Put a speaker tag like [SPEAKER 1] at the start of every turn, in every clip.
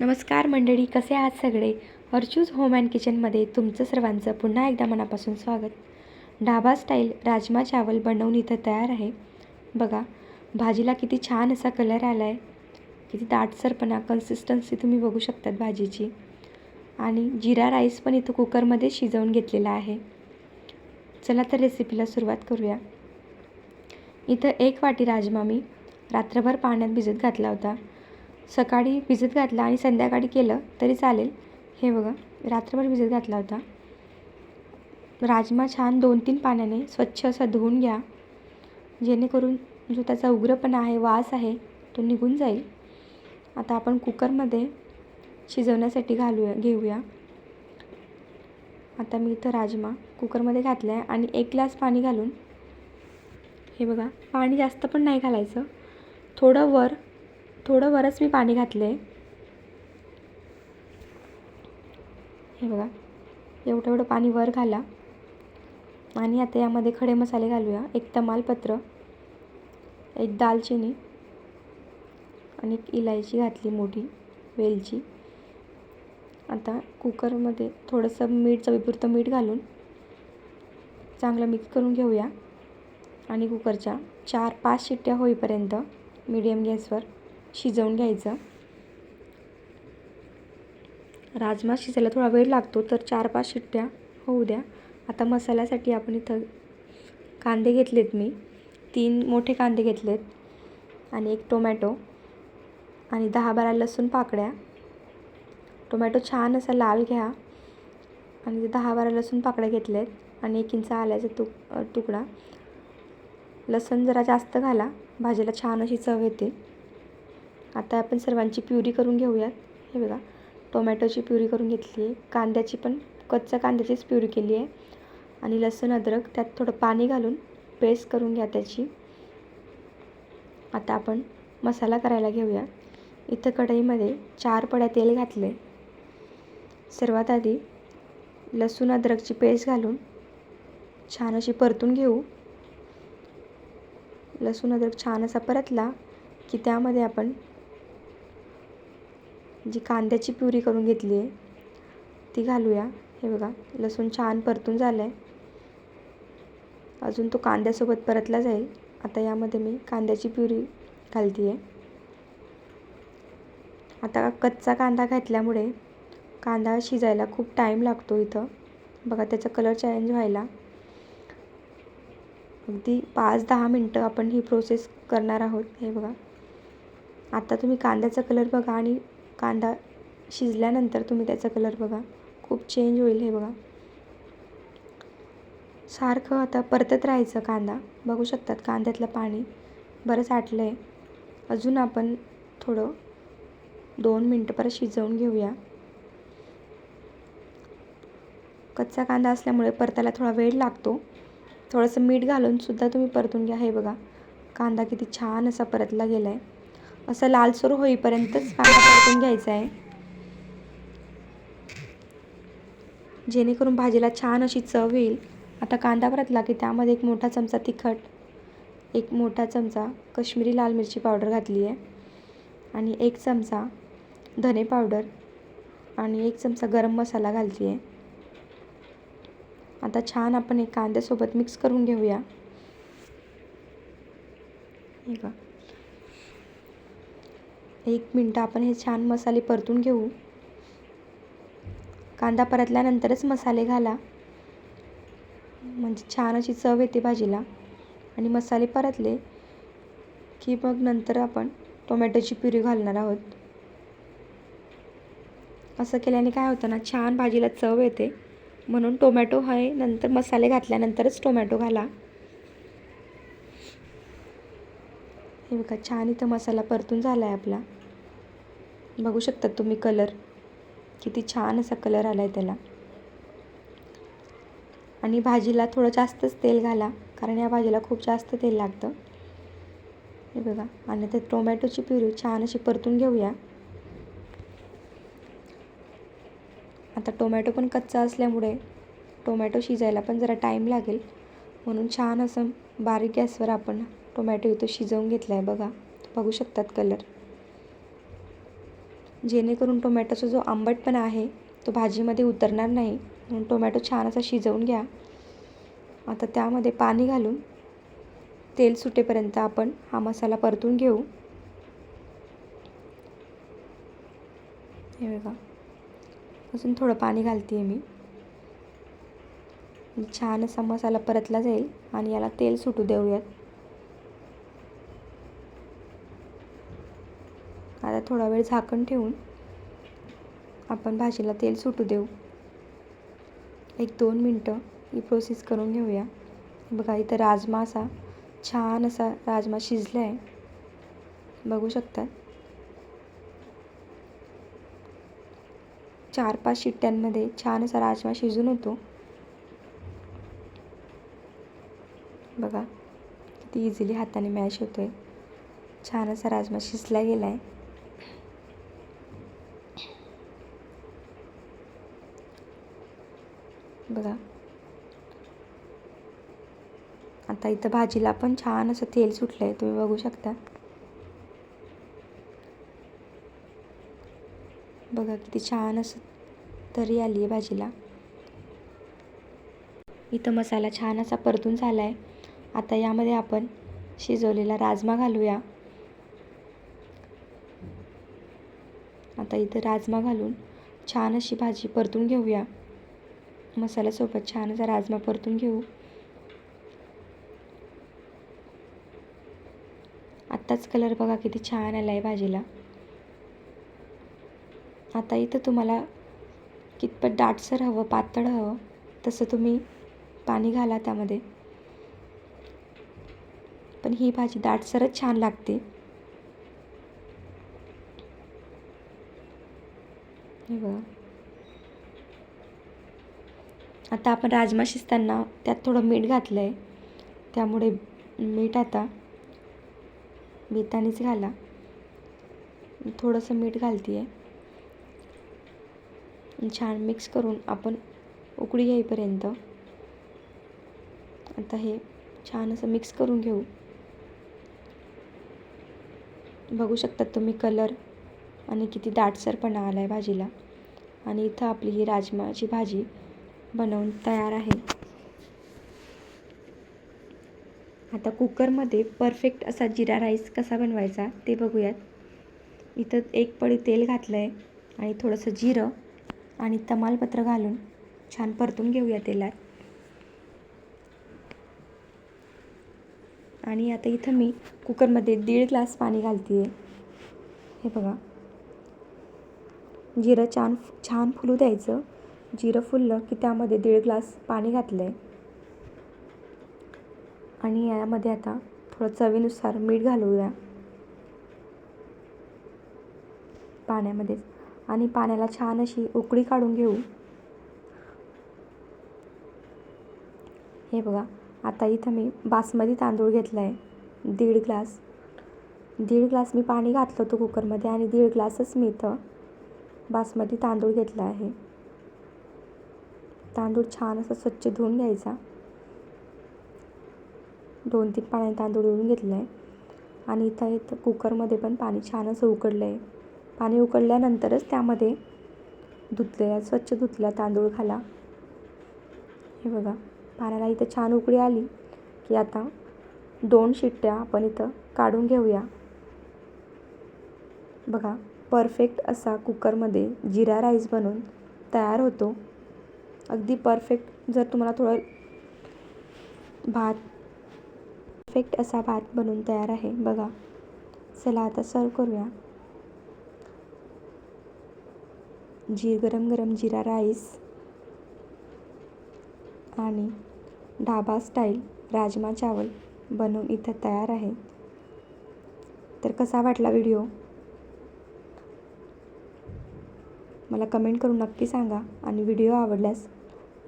[SPEAKER 1] नमस्कार मंडळी कसे आहात सगळे? अर्चूज होम अँड किचनमध्ये तुमचं सर्वांचं पुन्हा एकदा मनापासून स्वागत. ढाबा स्टाईल राजमा चावल बनवून इथं तयार आहे. बघा भाजीला किती छान असा कलर आला आहे किती दाटसरपणा कन्सिस्टन्सी तुम्ही बघू शकतात भाजीची. आणि जिरा राईस पण इथं कुकरमध्ये शिजवून घेतलेला आहे. चला तर रेसिपीला सुरुवात करूया. इथं एक वाटी राजमा मी रात्रभर पाण्यात भिजत घातला होता. सकाळी भिजत घातला आणि संध्याकाळी केलं तरी चालेल. हे बघा रात्रभर भिजत घातला होता. राजमा छान दोन तीन पाण्याने स्वच्छ असा धुवून घ्या. जेणेकरून जो त्याचा उग्रपणा आहे वास आहे तो निघून जाईल. आता आपण कुकरमध्ये शिजवण्यासाठी घालूया घेऊया. आता मी इथं राजमा कुकरमध्ये घातला आहे आणि एक ग्लास पाणी घालून. हे बघा पाणी जास्त पण नाही घालायचं. थोडं वर थोडं वरच मी पाणी घातलं आहे हे बघा एवढं एवढं पाणी वर घाला. आणि आता यामध्ये खडे मसाले घालूया. एक तमालपत्र एक दालचिनी आणि एक इलायची घातली मोठी वेलची. आता कुकरमध्ये थोडंसं मीठ चवीपुरतं मीठ घालून चांगलं मिक्स करून घेऊया. आणि कुकरच्या चार पाच शिट्ट्या होईपर्यंत मीडियम गॅसवर शिजवून घ्यायचं. राजमा शिजायला थोडा वेळ लागतो तर चार पाच शिट्ट्या होऊ द्या. आता मसाल्यासाठी आपण इथं कांदे घेतलेत मी. तीन मोठे कांदे घेतलेत आणि एक टोमॅटो आणि दहा बारा लसूण पाकळ्या. टोमॅटो छान असा लाल घ्या आणि दहा बारा लसूण पाकळ्या घेतलेत आणि एक इंच आल्याचा तुक तुकडा. लसूण जरा जास्त घाला भाजीला छान अशी चव येते. आता आपण सर्वांची प्युरी करून घेऊयात. हे बघा टोमॅटोची प्युरी करून घेतली आहे. कांद्याची पण कच्च्या कांद्याचीच प्युरी केली आहे. आणि लसूण अद्रक त्यात थोडं पाणी घालून पेस्ट करून घ्या त्याची. आता आपण मसाला करायला घेऊया. इथं कढईमध्ये चार पड्या तेल घातले सर्वात आधी लसूण अद्रकची पेस्ट घालून छान अशी परतून घेऊ. लसूण अद्रक छान असा परतला की त्यामध्ये आपण जी कांद्याची प्युरी करून घेतली आहे ती घालूया. हे बघा लसूण छान परतून झालं आहे अजून तो कांद्यासोबत परतला जाईल. आता यामध्ये मी कांद्याची प्युरी घालते आहे आता कच्चा कांदा घातल्यामुळे कांदा शिजायला खूप टाईम लागतो इथं. बघा त्याचा कलर चेंज व्हायला. अगदी पाच दहा मिनटं आपण ही प्रोसेस करणार आहोत. हे बघा. आता तुम्ही कांद्याचा कलर बघा आणि कांदा शिजल्यानंतर तुम्ही त्याचा कलर बघा. खूप चेंज होईल हे बघा. सारखं आता परतत राहायचं कांदा. बघू शकतात कांद्यातलं पाणी बरंच आटलं आहे अजून आपण थोडं दोन मिनटं परत शिजवून घेऊया. कच्चा कांदा असल्यामुळे परतायला थोडा वेळ लागतो. थोडंसं मीठ घालून सुद्धा तुम्ही परतून घ्या. हे बघा. कांदा किती छान असा परतला गेला आहे असं लालसर होईपर्यंतच कांदा परतून घ्यायचा आहे. जेणेकरून भाजीला छान अशी चव येईल. आता कांदा परतला की त्यामध्ये एक मोठा चमचा तिखट एक मोठा चमचा कश्मीरी लाल मिरची पावडर घातली आहे आणि एक चमचा धने पावडर आणि एक चमचा गरम मसाला घालते आहे आता छान आपण एक कांद्यासोबत मिक्स करून घेऊया. हे का एक मिनटं आपण हे छान मसाले परतून घेऊ. कांदा परतल्यानंतरच मसाले घाला. म्हणजे छान अशी चव येते भाजीला. आणि मसाले परतले की मग नंतर आपण टोमॅटोची प्युरी घालणार आहोत. असं केल्याने काय होतं ना छान भाजीला चव येते. म्हणून टोमॅटो हे नंतर मसाले घातल्यानंतरच टोमॅटो घाला. हे बघा छान इथं मसाला परतून झाला आहे आपला. बघू शकतात तुम्ही कलर. किती छान असा कलर आला आहे त्याला. आणि भाजीला थोडं जास्तच तेल घाला कारण या भाजीला खूप जास्त तेल लागतं. हे बघा आणि ते टोमॅटोची प्युरी छान अशी परतून घेऊया. आता टोमॅटो पण कच्चा असल्यामुळे टोमॅटो शिजायला पण जरा टाईम लागेल. म्हणून छान असं बारीक गॅसवर आपण टोमॅटो इथं शिजवून घेतला आहे बघा. बघू शकतात कलर. जेणेकरून टोमॅटोचा जो आंबटपणा आहे तो भाजीमध्ये उतरणार नाही. म्हणून टोमॅटो छान असा शिजवून घ्या. आता त्यामध्ये पाणी घालून तेल सुटेपर्यंत आपण हा मसाला परतून घेऊ. हे बघा. अजून थोडं पाणी घालते आहे मी. छान असा मसाला परतला जाईल आणि याला तेल सुटू देऊयात आता थोडा वेळ झाकण ठेवून आपण भाजीला तेल सुटू देऊ. एक दोन मिनटं ही प्रोसेस करून घेऊया. बघा इथं राजमा असा छान असा राजमा शिजला आहे बघू शकतात चार पाच शिट्ट्यांमध्ये छान असा राजमा शिजून होतो. बघा किती इझिली हाताने मॅश होतो आहे छान असा राजमा शिजला गेला आहे बघा. आता इथं भाजीला पण छान असं तेल सुटलं आहे तुम्ही बघू शकता. बघा किती छान असं तरी आली आहे भाजीला. इथं मसाला छान असा परतून झाला आहे आता यामध्ये आपण शिजवलेला राजमा घालूया. आता इथं राजमा घालून छान अशी भाजी परतून घेऊया. मसाल्यासोबत छान असा राजमा परतून घेऊ. आत्ताच कलर बघा किती छान आला आहे भाजीला. आता इथं तुम्हाला कितपत दाटसर हवं पातळ हवं तसं तुम्ही पाणी घाला त्यामध्ये. पण ही भाजी दाटसरच छान लागते. हे बघा. आता आपण राजमा शिजताना त्यात थोडं मीठ घातलं आहे त्यामुळे मीठ आता बेतानीच घाला. थोडंसं मीठ घालते आहे छान मिक्स करून आपण उकळी येईपर्यंत आता हे छान असं मिक्स करून घेऊ. बघू शकतात तुम्ही कलर आणि किती दाटसरपणा आला आहे भाजीला. आणि इथं आपली ही राजमाची भाजी बनवून तयार आहे. आता कुकरमध्ये परफेक्ट असा जिरा राईस कसा बनवायचा ते बघूयात. इथं एक पडी तेल घातलं आहे आणि थोडंसं जिरं आणि तमालपत्र घालून छान परतून घेऊया तेलात. आणि आता इथं मी कुकरमध्ये दीड ग्लास पाणी घालते आहे हे बघा. जिरं छान छान फुलू द्यायचं. जिरं फुललं की त्यामध्ये दीड ग्लास पाणी घातलं आहे आणि यामध्ये आता थोडं चवीनुसार मीठ घालूया. पाण्यामध्येच आणि पाण्याला छान अशी उकळी काढून घेऊ. हे बघा आता इथं मी बासमती तांदूळ घेतला आहे दीड ग्लास. दीड ग्लास मी पाणी घातलं होतं कुकरमध्ये आणि दीड ग्लासच मी इथं बासमती तांदूळ घेतला आहे. तांदूळ छान असं स्वच्छ धुवून घ्यायचा. दोन तीन पाण्याने तांदूळ धुवून घेतलं आहे आणि इथं इथं कुकरमध्ये पण पाणी छान असं उकडलं आहे पाणी उकडल्यानंतरच त्यामध्ये धुतलेला स्वच्छ धुतलेला तांदूळ घाला. हे बघा पाण्याला इथं छान उकळी आली की आता दोन शिट्ट्या आपण इथं काढून घेऊया. बघा परफेक्ट असा कुकरमध्ये जिरा राईस बनवून तयार होतो. अगदी परफेक्ट जर तुम्हाला थोडं भात परफेक्ट असा भात बनवून तयार आहे बघा. चला आता सर्व करूया. जी गरम गरम जिरा राईस आणि ढाबा स्टाईल राजमा चावल बनवून इथं तयार आहे. तर कसा वाटला व्हिडिओ मला कमेंट करून नक्की सांगा आणि व्हिडिओ आवडल्यास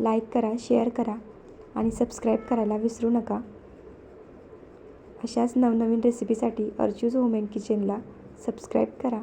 [SPEAKER 1] लाईक करा शेअर करा आणि सबस्क्राईब करायला विसरू नका. अशाच नवनवीन रेसिपीसाठी अर्चूज होम अँड किचनला सबस्क्राईब करा.